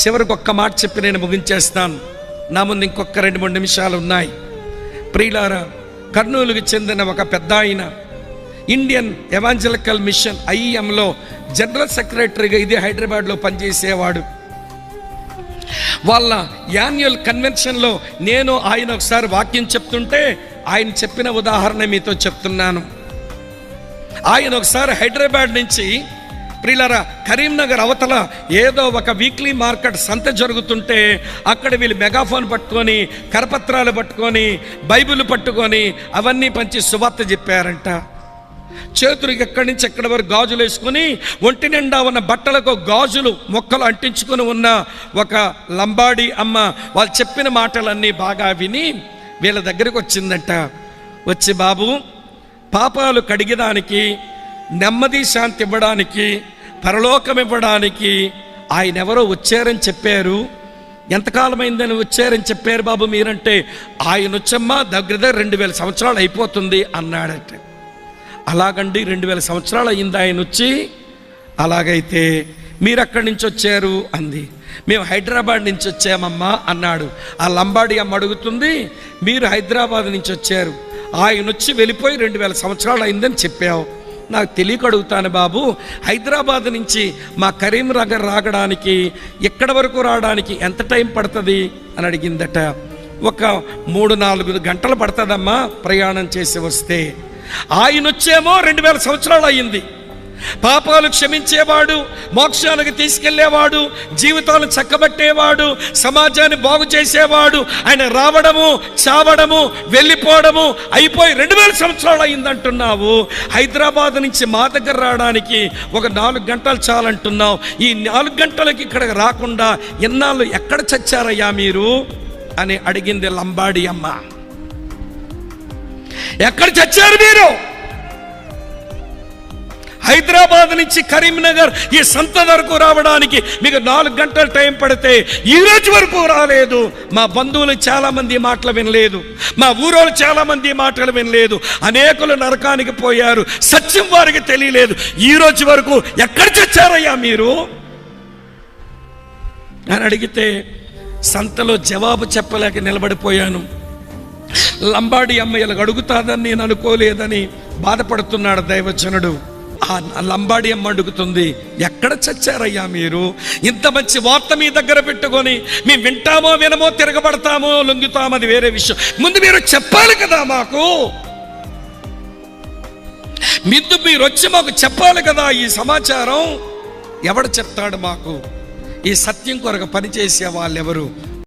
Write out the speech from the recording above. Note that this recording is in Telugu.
చివరికి ఒక్క మాట చెప్పి నేను ముగించేస్తాను. నా ముందు ఇంకొక రెండు మూడు నిమిషాలు ఉన్నాయి. ప్రియులారా కర్నూలుకు చెందిన ఒక పెద్ద ఆయన ఇండియన్ ఎవాంజలికల్ మిషన్ ఐఎంలో జనరల్ సెక్రటరీగా ఇది హైదరాబాద్లో పనిచేసేవాడు. వాళ్ళ యాన్యువల్ కన్వెన్షన్లో నేను ఆయన ఒకసారి వాక్యం చెప్తుంటే ఆయన చెప్పిన ఉదాహరణ మీతో చెప్తున్నాను. ఆయన ఒకసారి హైదరాబాద్ నుంచి ప్రిలరా కరీంనగర్ అవతల ఏదో ఒక వీక్లీ మార్కెట్ సంత జరుగుతుంటే అక్కడ వీళ్ళు మెగాఫోన్ పట్టుకొని కరపత్రాలు పట్టుకొని బైబిల్ పట్టుకొని అవన్నీ పంచి సువార్త చెప్పారంట. చేతులు ఎక్కడి నుంచి ఎక్కడి వరకు గాజులు వేసుకుని ఒంటి నిండా ఉన్న బట్టలకు గాజులు మొక్కలు అంటించుకొని ఉన్న ఒక లంబాడి అమ్మ వాళ్ళు చెప్పిన మాటలన్నీ బాగా విని వీళ్ళ దగ్గరికి వచ్చిందంట. వచ్చి బాబు పాపాలు కడిగడానికి నెమ్మది శాంతి ఇవ్వడానికి పరలోకం ఇవ్వడానికి ఆయన ఎవరో వచ్చారని చెప్పారు. ఎంతకాలమైందని వచ్చారని చెప్పారు బాబు మీరంటే ఆయన వచ్చమ్మా దగ్గర దగ్గర రెండు వేల సంవత్సరాలు అయిపోతుంది అన్నాడట. అలాగండి రెండు వేల సంవత్సరాలు అయింది ఆయన వచ్చి అలాగైతే మీరు అక్కడి నుంచి వచ్చారు అంది. మేము హైదరాబాద్ నుంచి వచ్చామమ్మా అన్నాడు. ఆ లంబాడి అమ్మ అడుగుతుంది మీరు హైదరాబాద్ నుంచి వచ్చారు ఆయన వచ్చి వెళ్ళిపోయి రెండు వేల సంవత్సరాలు అయిందని చెప్పావు. నాకు తెలియక అడుగుతాను బాబు. హైదరాబాద్ నుంచి మా కరీంనగర్ రాగడానికి ఎక్కడ వరకు రావడానికి ఎంత టైం పడుతుంది? అని అడిగిందట. ఒక మూడు నాలుగు గంటలు పడుతుందమ్మా ప్రయాణం చేసి వస్తే. ఆయన వచ్చేమో రెండు వేల సంవత్సరాలు అయ్యింది. పాపాలు క్షమించేవాడు మోక్షాలకు తీసుకెళ్ళేవాడు జీవితాలు చక్కబట్టేవాడు సమాజాన్ని బాగు చేసేవాడు. ఆయన రావడము చావడము వెళ్ళిపోవడము అయిపోయి రెండు వేల సంవత్సరాలు అయిందంటున్నావు. హైదరాబాద్ నుంచి మా దగ్గర రావడానికి ఒక నాలుగు గంటలు చాలంటున్నావు. ఈ నాలుగు గంటలకి ఇక్కడికి రాకుండా ఎన్నాళ్ళు ఎక్కడ చచ్చారయ్యా మీరు? అని అడిగింది లంబాడి అమ్మ. ఎక్కడ చచ్చారు మీరు? హైదరాబాద్ నుంచి కరీంనగర్ ఈ సంత వరకు రావడానికి మీకు నాలుగు గంటల టైం పడితే ఈ రోజు వరకు రాలేదు. మా బంధువులు చాలామంది మాటలు వినలేదు. మా ఊరోళ్ళు చాలామంది మాటలు వినలేదు. అనేకులు నరకానికి పోయారు. సత్యం వారికి తెలియలేదు. ఈ రోజు వరకు ఎక్కడ చచ్చారయ్యా మీరు? అని అడిగితే సంతలో జవాబు చెప్పలేక నిలబడిపోయాను. లంబాడి అమ్మాయిలకు అడుగుతాదని నేను అనుకోలేదని బాధపడుతున్నాడు దైవజనుడు. ఆ లంబాడి అమ్మ అడుగుతుంది ఎక్కడ చచ్చారయ్యా మీరు? ఇంత మంచి వార్త మీ దగ్గర పెట్టుకొని మేము వింటామో వినమో తిరగబడతామో లొంగుతామో అది వేరే విషయం. ముందు మీరు చెప్పాలి కదా మాకు. మిద్దు మీరు వచ్చి మాకు చెప్పాలి కదా ఈ సమాచారం. ఎవడు చెప్తాడు మాకు? ఈ సత్యం కొరకు పనిచేసే వాళ్ళెవరు?